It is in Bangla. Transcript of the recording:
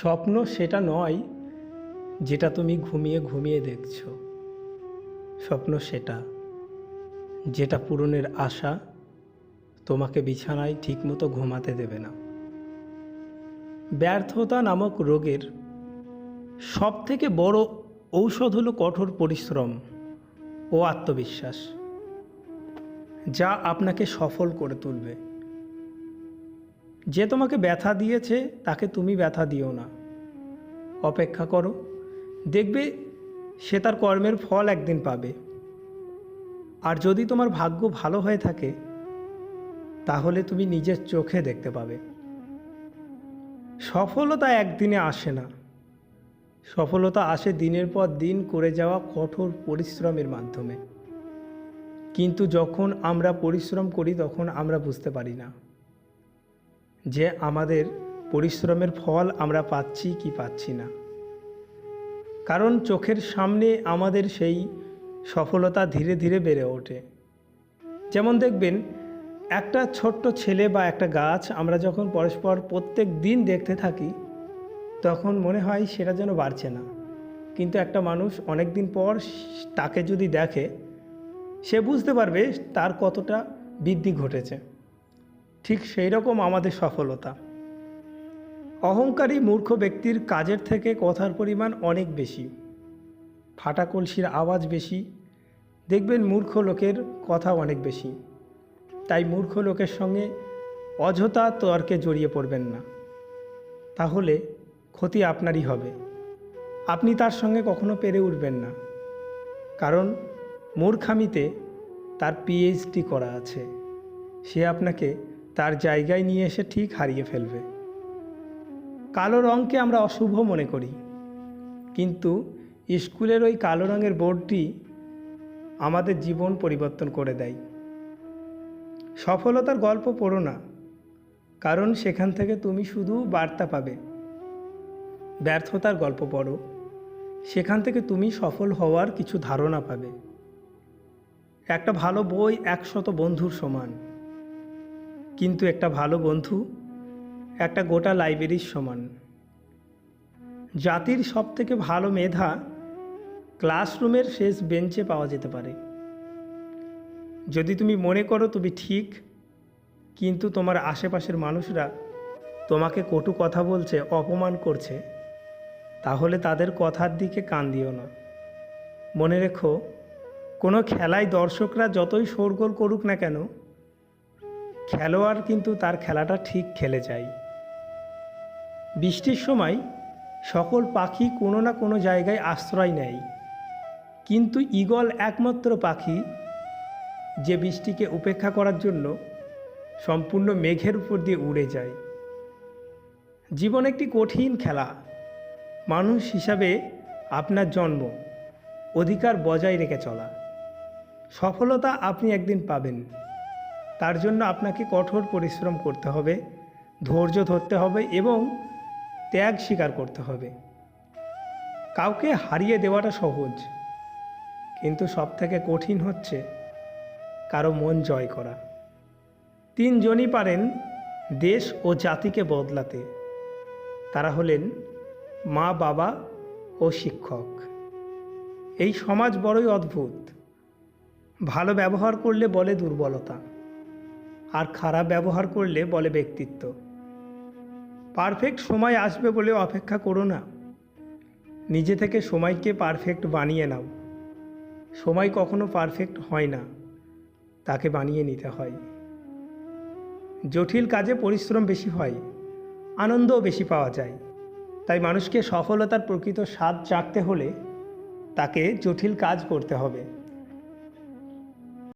স্বপ্ন সেটা নয় যেটা তুমি ঘুমিয়ে ঘুমিয়ে দেখছ। স্বপ্ন সেটা, যেটা পূরণের আশা তোমাকে বিছানায় ঠিকমতো ঘুমাতে দেবে না। ব্যর্থতা নামক রোগের সব থেকে বড় ঔষধ হলো কঠোর পরিশ্রম ও আত্মবিশ্বাস, যা আপনাকে সফল করে তুলবে। যে তোমাকে ব্যথা দিয়েছে, তাকে তুমি ব্যথা দিও না। অপেক্ষা করো। দেখবে সে তার কর্মের ফল একদিন পাবে। আর যদি তোমার ভাগ্য ভালো হয়ে থাকে, তাহলে তুমি নিজের চোখে দেখতে পাবে। সফলতা একদিনে আসে না। সফলতা আসে দিনের পর দিন করে যাওয়া কঠোর পরিশ্রমের মাধ্যমে। কিন্তু যখন আমরা পরিশ্রম করি, তখন আমরা বুঝতে পারি না। যে আমাদের পরিশ্রমের ফল আমরা পাচ্ছি কি পাচ্ছি না। কারণ চোখের সামনে আমাদের সেই সফলতা ধীরে ধীরে বেড়ে ওঠে। যেমন দেখবেন, একটা ছোট্ট ছেলে বা একটা গাছ আমরা যখন পরস্পর প্রত্যেক দিন দেখতে থাকি, তখন মনে হয় সেটা যেন বাড়ছে না। কিন্তু একটা মানুষ অনেক দিন পর তাকে যদি দেখে, সে বুঝতে পারবে তার কতটা বৃদ্ধি ঘটেছে। ঠিক সেই রকম আমাদের সফলতা। অহংকারী মূর্খ ব্যক্তির কাজের থেকে কথার পরিমাণ অনেক বেশি। ফাটা কলসির আওয়াজ বেশি। দেখবেন মূর্খ লোকের কথা অনেক বেশি। তাই মূর্খ লোকের সঙ্গে অযথা তর্কে জড়িয়ে পড়বেন না। তাহলে ক্ষতি আপনারই হবে। আপনি তার সঙ্গে কখনো পেরে উঠবেন না। কারণ মূর্খামিতে তার পিএইচডি করা আছে। সে আপনাকে তার জায়গায় নিয়ে এসে ঠিক হারিয়ে ফেলবে। কালো রঙকে আমরা অশুভ মনে করি। কিন্তু স্কুলের ওই কালো রঙের বোর্ডটি আমাদের জীবন পরিবর্তন করে দেয়। সফলতার গল্প পড়ো না, কারণ সেখান থেকে তুমি শুধু বার্তা পাবে। ব্যর্থতার গল্প পড়ো, সেখান থেকে তুমি সফল হওয়ার কিছু ধারণা পাবে। একটা ভালো বই একশত বন্ধুর সমান। কিন্তু একটা ভালো বন্ধু একটা গোটা লাইব্রেরির সমান। জাতির সব থেকে ভালো মেধা ক্লাসরুমের শেষ বেঞ্চে পাওয়া যেতে পারে। যদি তুমি মনে করো তুমি ঠিক, কিন্তু তোমার আশেপাশের মানুষরা তোমাকে কটু কথা বলছে, অপমান করছে, তাহলে তাদের কথার দিকে কান দিও না। মনে রেখো, কোনো খেলায় দর্শকরা যতই শোরগোল করুক না কেন খেলোয়াড় কিন্তু তার খেলাটা ঠিক খেলে যায়। বৃষ্টির সময় সকল পাখি কোনো না কোনো জায়গায় আশ্রয় নেয়। কিন্তু ঈগল একমাত্র পাখি যে বৃষ্টিকে উপেক্ষা করার জন্য সম্পূর্ণ মেঘের উপর দিয়ে উড়ে যায়। জীবন একটি কঠিন খেলা। মানুষ হিসাবে আপনার জন্ম, অধিকার বজায় রেখে চলা। সফলতা আপনি একদিন পাবেন। তার জন্য আপনাকে কঠোর পরিশ্রম করতে হবে, ধৈর্য ধরতে হবে এবং ত্যাগ স্বীকার করতে হবে। কাউকে হারিয়ে দেওয়াটা সহজ, কিন্তু সবথেকে কঠিন হচ্ছে কারও মন জয় করা। তিনজনই পারেন দেশ ও জাতিকে বদলাতে। তারা হলেন মা, বাবা ও শিক্ষক। এই সমাজ বড়ই অদ্ভুত। ভালো ব্যবহার করলে বলে দুর্বলতা। আর খারাপ ব্যবহার করলে বলে ব্যক্তিত্ব। পারফেক্ট সময় আসবে বলে অপেক্ষা করো না। নিজে থেকে সময়কে পারফেক্ট বানিয়ে নাও। সময় কখনো পারফেক্ট হয় না, তাকে বানিয়ে নিতে হয়। জটিল কাজে পরিশ্রম বেশি হয়, আনন্দও বেশি পাওয়া যায়। তাই মানুষকে সফলতার প্রকৃত স্বাদ চাকতে হলে তাকে জটিল কাজ করতে হবে।